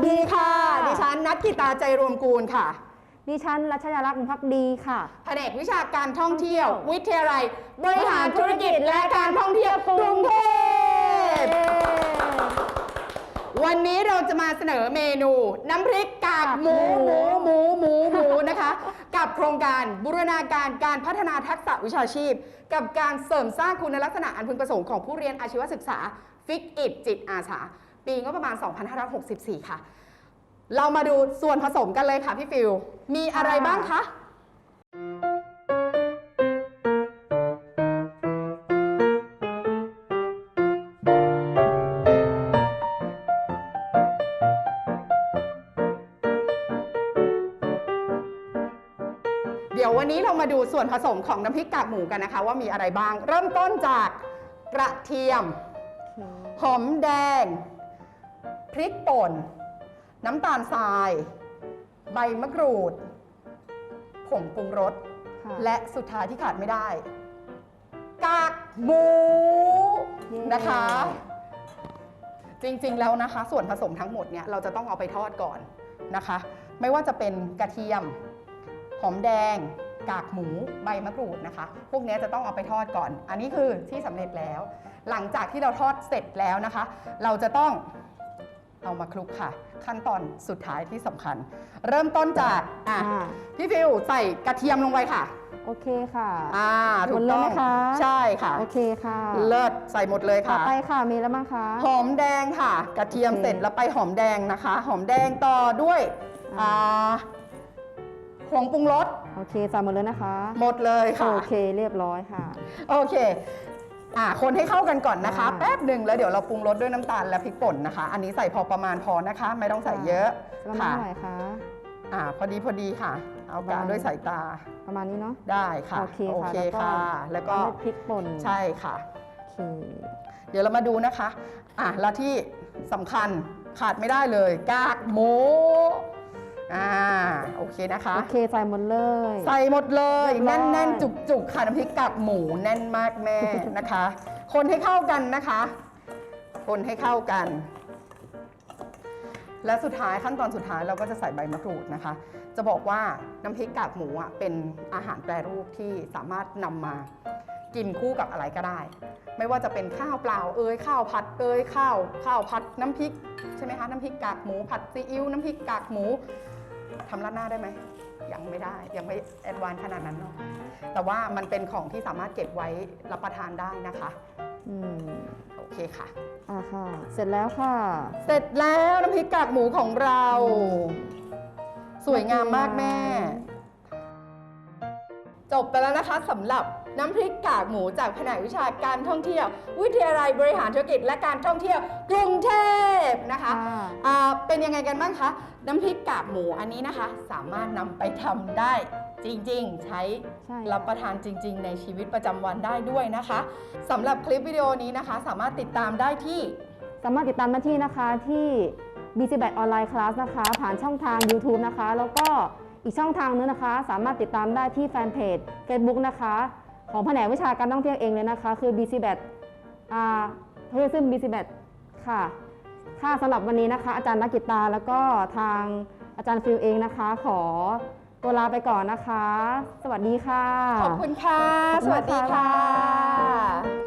สดีค่ะ ดิฉันนัทกิตาใจรวมกูลค่ะ ดิฉันรัชยาลักษณ์พักดีค่ะ แผนกวิชาการท่องเที่ยว วิทยาลัย บริหารธุรกิจและการท่องเที่ยวกรุงเทพวันนี้เราจะมาเสนอเมนู น้ำพริกกากหมูหมูหมูหมูหมูนะคะ กับโครงการบูรณาการการพัฒนาทักษะวิชาชีพ กับการเสริมสร้างคุณลักษณะอันพึงประสงค์ของผู้เรียนอาชีวศึกษา ฟิกอิดจิตอาสา ปีงบประมาณ 2564 ค่ะ เรามาดูส่วนผสมกันเลยค่ะพี่ฟิว มีอะไรบ้างคะ เดี๋ยววันนี้เรามาดูส่วนผสมของน้ำพริกกากหมูกันนะคะ ว่ามีอะไรบ้าง เริ่มต้นจากกระเทียม หอมแดง พริกป่น น้ำตาลทราย ใบมะกรูด ผงปรุงรส ค่ะและสุดท้ายที่ขาดไม่ได้ กากหมูเย้ นะคะ จริงๆแล้วนะคะ ส่วนผสมทั้งหมดเนี่ยเราจะต้องเอาไปทอดก่อนนะคะ ไม่ว่าจะเป็นกระเทียม หอมแดง กากหมูใบมะกรูดนะคะ พวกเนี้ยจะต้องเอาไปทอดก่อน อันนี้คือที่สำเร็จแล้ว หลังจากที่เราทอดเสร็จแล้วนะคะ เราจะต้อง เอามาคลุกค่ะ ขั้นตอนสุดท้ายที่สำคัญ เริ่มต้นจากอะอ่าพี่ฟิวใส่กระเทียมลงไปค่ะ โอเคค่ะ อ่าถูกหมดเลยต้องไหมคะ ใช่ค่ะ โอเคค่ะเลิศใส่หมดเลยต่อค่ะ ไปค่ะมีแล้วมั้งคะ หอมแดงค่ะ กระเทียมโอเคเสร็จแล้วไปหอมแดงนะคะ หอมแดงต่อด้วยอ่า อ่าผงปรุงรสโอเคใส่หมดเลยนะคะ หมดเลยค่ะ โอเคเรียบร้อยค่ะ โอเค อ่าคนให้เข้ากันก่อนนะคะอ่าแป๊บหนึ่งแล้วเดี๋ยวเราปรุงรสด้วยน้ำตาลและพริกป่นนะคะ อันนี้ใส่พอประมาณพอนะคะ ไม่ต้องใส่เยอะประมาณค่ะเท่าไหร่คะ อ่าพอดีพอดีค่ะ เอากาประมาณ ด้วยสายตาประมาณนี้เนาะ ได้ค่ะโอเคค่ะค่ะ แล้วก็ตามด้วยพริกป่นใช่ค่ะ โอเค เดี๋ยวเรามาดูนะคะ อะ แล้วที่สำคัญขาดไม่ได้เลย กากหมู อ่าโอเคนะคะ โอเคใส่หมดเลย ใส่หมดเลยเรียบร้แน่อยนๆจุกๆค่ะน้ำพริกกากหมูแน่นมากแม่นะคะ คนให้เข้ากันนะคะ คนให้เข้ากัน และสุดท้ายขั้นตอนสุดท้ายเราก็จะใส่ใบมะกรูดนะคะ จะบอกว่าน้ำพริกกากหมูอะเป็นอาหารแปรรูปที่สามารถนำมากินคู่กับอะไรก็ได้ ไม่ว่าจะเป็นข้าวเปล่าเอยข้าวผัดเอยข้าวข้าวผัดน้ำพริกใช่ไหมคะน้ำพริกกากหมูผัดซีอิ๊วน้ำพริกกากหมู ทำราดหน้าได้ไหมยังไม่ได้ยังไม่แอดวานซ์ขนาดนั้นเนาะแต่ว่ามันเป็นของที่สามารถเก็บไว้รับประทานได้นะคะอืมโอเคค่ะอ่าค่ะ เสร็จแล้วค่ะ เสร็จแล้วน้ำพริกกากหมูของเรา สวยงามมากแม่ จบไปแล้วนะคะสำหรับน้ำพริกกากหมูจากแผนกวิชาการท่องเที่ยว วิทยาลัยบริหารธุรกิจและการท่องเที่ยวกรุงเทพนะคะค่ะอ่าเป็นยังไงกันบ้างคะน้ำพริกกากหมูอันนี้นะคะ สามารถนำไปทำได้จริงๆ ใช้ใช่รับประทานจริง ๆ ในชีวิตประจำวันได้ด้วยนะคะสำหรับคลิปวิดีโอนี้นะคะ สามารถติดตามได้ที่สามารถติดตามได้ที่นะคะที่ b c b a t Online Class นะคะ ผ่านช่องทาง YouTube นะคะ แล้วก็ อีกช่องทางนึงนะคะ สามารถติดตามได้ที่แฟนเพจ Facebook นะคะ ของแผนกวิชาการท่องเที่ยวเองเลยนะคะ คือ b c b a t อ่า Tourism b c b a t ค่ะ ค่ะสำหรับวันนี้นะคะ อาจารย์นักกิตาแล้วก็ทางอาจารย์ฟิลเองนะคะ ขอตัวลาไปก่อนนะคะ สวัสดีค่ะ ขอบคุณค่ะ สวัสดีค่ะค่ะ